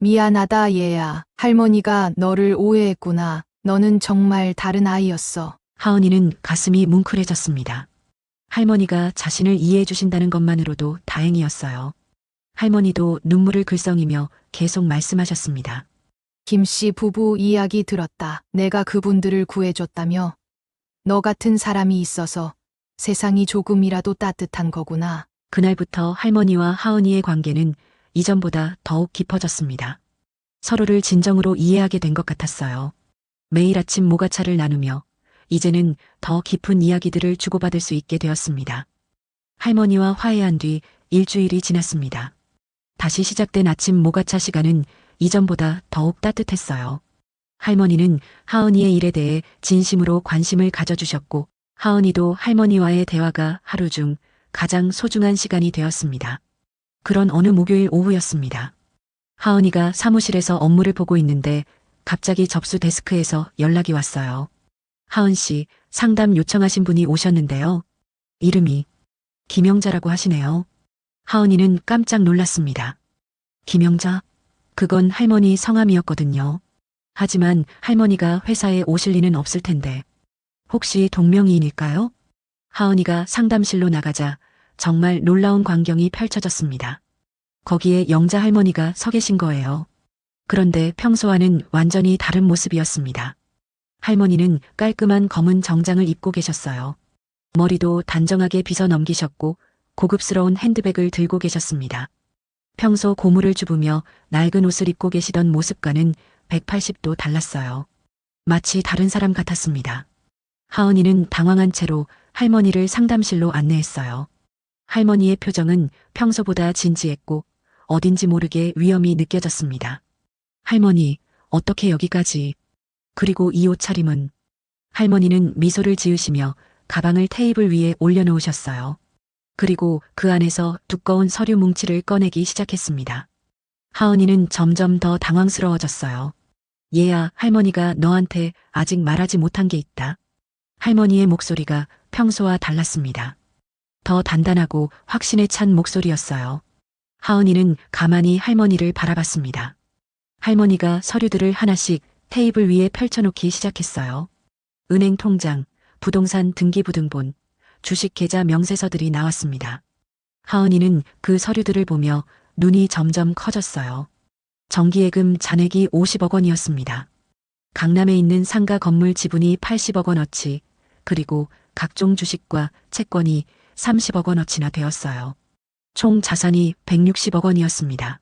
미안하다, 얘야. 할머니가 너를 오해했구나. 너는 정말 다른 아이였어. 하은이는 가슴이 뭉클해졌습니다. 할머니가 자신을 이해해 주신다는 것만으로도 다행이었어요. 할머니도 눈물을 글썽이며 계속 말씀하셨습니다. 김씨 부부 이야기 들었다. 내가 그분들을 구해줬다며. 너 같은 사람이 있어서 세상이 조금이라도 따뜻한 거구나. 그날부터 할머니와 하은이의 관계는 이전보다 더욱 깊어졌습니다. 서로를 진정으로 이해하게 된 것 같았어요. 매일 아침 모가차를 나누며 이제는 더 깊은 이야기들을 주고받을 수 있게 되었습니다. 할머니와 화해한 뒤 일주일이 지났습니다. 다시 시작된 아침 모가차 시간은 이전보다 더욱 따뜻했어요. 할머니는 하은이의 일에 대해 진심으로 관심을 가져주셨고 하은이도 할머니와의 대화가 하루 중 가장 소중한 시간이 되었습니다. 그런 어느 목요일 오후였습니다. 하은이가 사무실에서 업무를 보고 있는데 갑자기 접수 데스크에서 연락이 왔어요. 하은 씨, 상담 요청하신 분이 오셨는데요. 이름이 김영자라고 하시네요. 하은이는 깜짝 놀랐습니다. 김영자? 그건 할머니 성함이었거든요. 하지만 할머니가 회사에 오실 리는 없을 텐데. 혹시 동명이인일까요? 하은이가 상담실로 나가자 정말 놀라운 광경이 펼쳐졌습니다. 거기에 영자 할머니가 서 계신 거예요. 그런데 평소와는 완전히 다른 모습이었습니다. 할머니는 깔끔한 검은 정장을 입고 계셨어요. 머리도 단정하게 빗어 넘기셨고 고급스러운 핸드백을 들고 계셨습니다. 평소 고무를 주부며 낡은 옷을 입고 계시던 모습과는 180도 달랐어요. 마치 다른 사람 같았습니다. 하은이는 당황한 채로 할머니를 상담실로 안내했어요. 할머니의 표정은 평소보다 진지했고 어딘지 모르게 위험이 느껴졌습니다. 할머니, 어떻게 여기까지? 그리고 이 옷차림은? 할머니는 미소를 지으시며 가방을 테이블 위에 올려놓으셨어요. 그리고 그 안에서 두꺼운 서류 뭉치를 꺼내기 시작했습니다. 하은이는 점점 더 당황스러워졌어요. 얘야, 할머니가 너한테 아직 말하지 못한 게 있다. 할머니의 목소리가 평소와 달랐습니다. 더 단단하고 확신에 찬 목소리였어요. 하은이는 가만히 할머니를 바라봤습니다. 할머니가 서류들을 하나씩 테이블 위에 펼쳐놓기 시작했어요. 은행 통장, 부동산 등기부등본, 주식 계좌 명세서들이 나왔습니다. 하은이는 그 서류들을 보며 눈이 점점 커졌어요. 정기예금 잔액이 50억 원이었습니다. 강남에 있는 상가 건물 지분이 80억 원어치, 그리고 각종 주식과 채권이 30억 원어치나 되었어요. 총 자산이 160억 원이었습니다.